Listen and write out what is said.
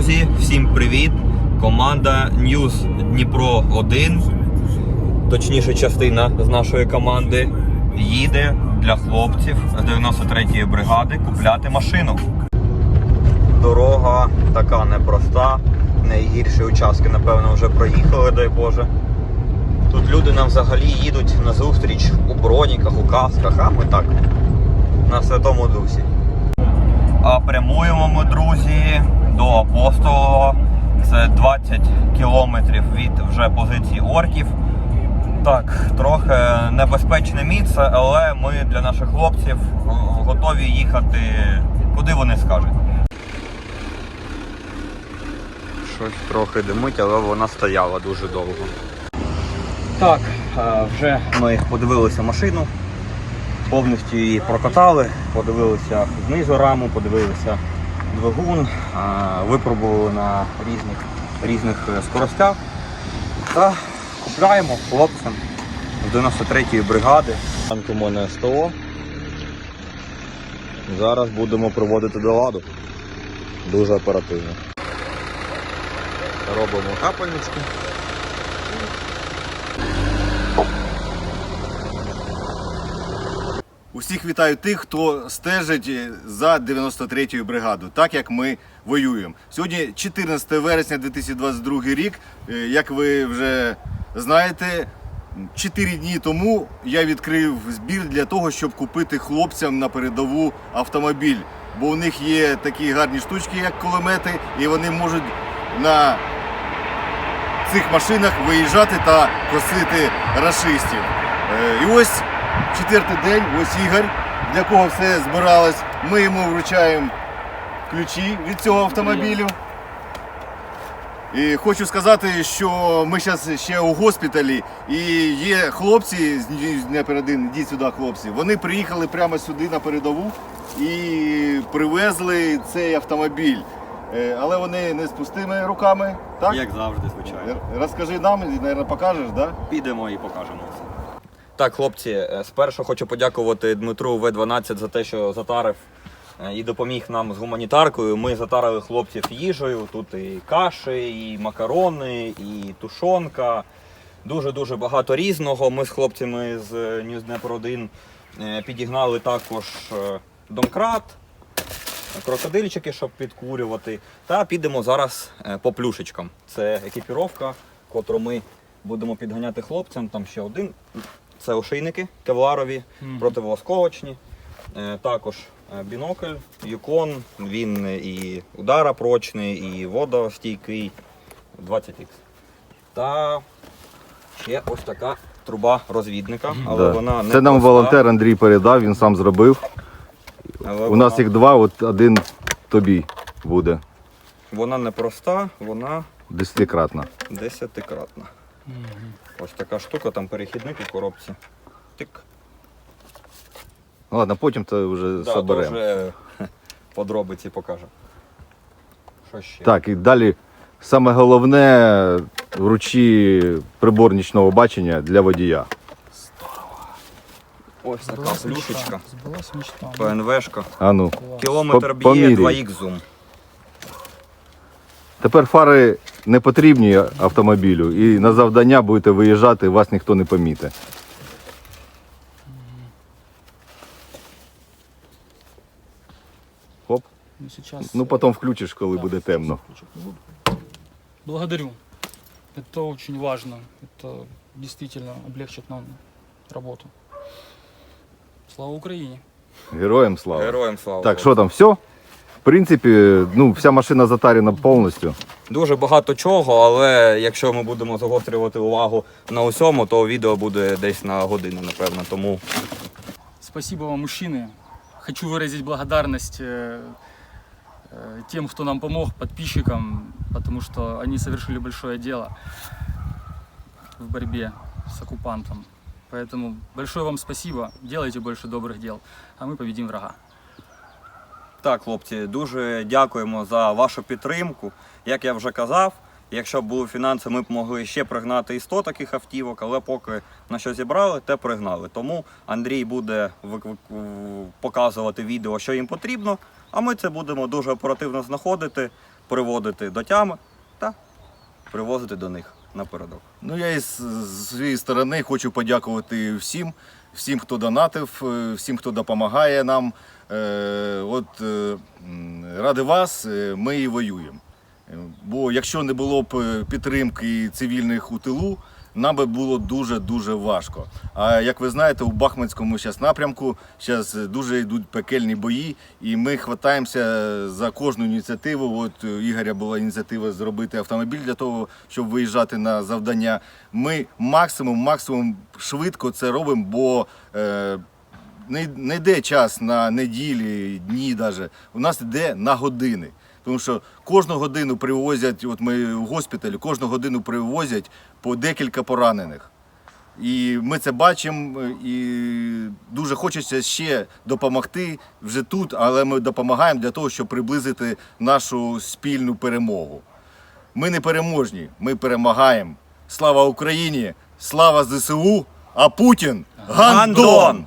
друзі, всім привіт! Команда News Дніпро 1, точніше частина з нашої команди, їде для хлопців з 93-ї бригади купляти машину. Дорога така непроста. Найгірші участки, напевно, вже проїхали, дай Боже. Тут люди нам взагалі їдуть на зустріч у броніках, у касках, а ми так, на святому дусі. А прямуємо ми, друзі, до Апостолова. Це 20 кілометрів від вже позиції орків. Так, трохи небезпечне місце, але ми для наших хлопців е, готові їхати куди вони скажуть. Щось трохи димить, але вона стояла дуже довго. Так, е, вже ми подивилися машину, повністю її прокатали, подивилися знизу раму, подивилися двигун, випробували на різних, різних е, скоростях. Та купляємо хлопцям з 93-ї бригади. Танк у мене СТО. Зараз будемо проводити до ладу. Дуже оперативно. Робимо капельнички. Усіх вітаю тих, хто стежить за 93-ю бригаду, так як ми воюємо. Сьогодні 14 вересня 2022 рік. Е, Як ви вже знаєте, 4 дні тому я відкрив збір для того, щоб купити хлопцям на передову автомобіль. Бо у них є такі гарні штучки, як кулемети, і вони можуть на цих машинах виїжджати та косити рашистів. Е, І ось четвертий день, ось Ігор, для кого все збиралось. Ми йому вручаємо ключі від цього автомобілю. І хочу сказати, що ми зараз ще у госпіталі, і є хлопці з Дня передин, ідіть сюди, хлопці. Вони приїхали прямо сюди на передову і привезли цей автомобіль. Е, Але вони не з пустими руками, так? Як завжди, звичайно. Розкажи нам, і, мабуть, покажеш, так? Да? Підемо і покажемо все. Так, хлопці, е, спершу хочу подякувати Дмитру В12 за те, що затарив е, і допоміг нам з гуманітаркою. Ми затарили хлопців їжею. Тут і каші, і макарони, і тушонка. Дуже-дуже багато різного. Ми з хлопцями з News Dnepr 1 е, підігнали також е, домкрат, крокодильчики, щоб підкурювати. Та підемо зараз е, по плюшечкам. Це екіпіровка, котру ми будемо підганяти хлопцям. Там ще один. Це ошейники кевларові, противоосколочні. Е, Також е, бінокль, юкон, він і ударопрочний, і водостійкий 20х. Та ще ось така труба розвідника, але Да. вона не Це нам проста, волонтер Андрій передав, він сам зробив. але У нас вона- їх два, от один тобі буде. Вона не проста, вона Десятикратна. десятикратна. Ось така штука, там перехідник у коробці. Тик. Ладно, потім це вже Да, то соберемо. вже подробиці покаже. Що ще? Так, і далі саме головне вручі прибор нічного бачення для водія. Ось така плюшечка. Сбылась мечта. ПНВшка. А ну. Кілометр б'є поміряй. 2х зум. Тепер фари не потрібні автомобілю, і на завдання будете виїжджати, вас ніхто не помітить. Хоп. Ну, сейчас... Ну э, потім включиш, коли да, буде сейчас темно. включу. Ну, Благодарю. Это очень важно. Это действительно облегчит нам работу. Слава Украине! Героям слава. Героям слава. Так, що там, все? В принципі, ну, вся машина затарена повністю. Дуже багато чого, але якщо ми будемо загострювати увагу на усьому, то відео буде десь на годину, напевно. Тому Спасибо вам, мужчины. Хочу выразить благодарность э, э, тем, кто нам помог, подписчикам, потому что они совершили большое дело в борьбе с оккупантом. Поэтому большое вам спасибо. Делайте больше добрых дел, а мы победим врага. Так, хлопці, дуже дякуємо за вашу підтримку. Як я вже казав, якщо б були фінанси, ми б могли ще пригнати і 100 таких автівок, але поки на що зібрали, те пригнали. Тому Андрій буде показувати відео, що їм потрібно, а ми це будемо дуже оперативно знаходити приводити до тями та привозити до них напередок. Ну, я із з своєї сторони хочу подякувати всім, всім, хто донатив, е, всім, хто допомагає нам. Е, От е, ради вас ми і воюємо. Бо якщо не було б підтримки цивільних у тилу, нам би було дуже-дуже важко. А як ви знаєте, у Бахмутському зараз напрямку зараз дуже йдуть пекельні бої, і ми хватаємося за кожну ініціативу. От Ігоря була ініціатива зробити автомобіль для того, щоб виїжджати на завдання. Ми максимум, максимум швидко це робимо, бо е, не, не йде час на неділі, дні навіть. У нас йде на години. Тому що кожну годину привозять, от ми в госпіталі, кожну годину привозять по декілька поранених. І ми це бачимо, і дуже хочеться ще допомогти вже тут, але ми допомагаємо для того, щоб приблизити нашу спільну перемогу. Ми не переможні, ми перемагаємо. Слава Україні! Слава ЗСУ! А Путін гандон!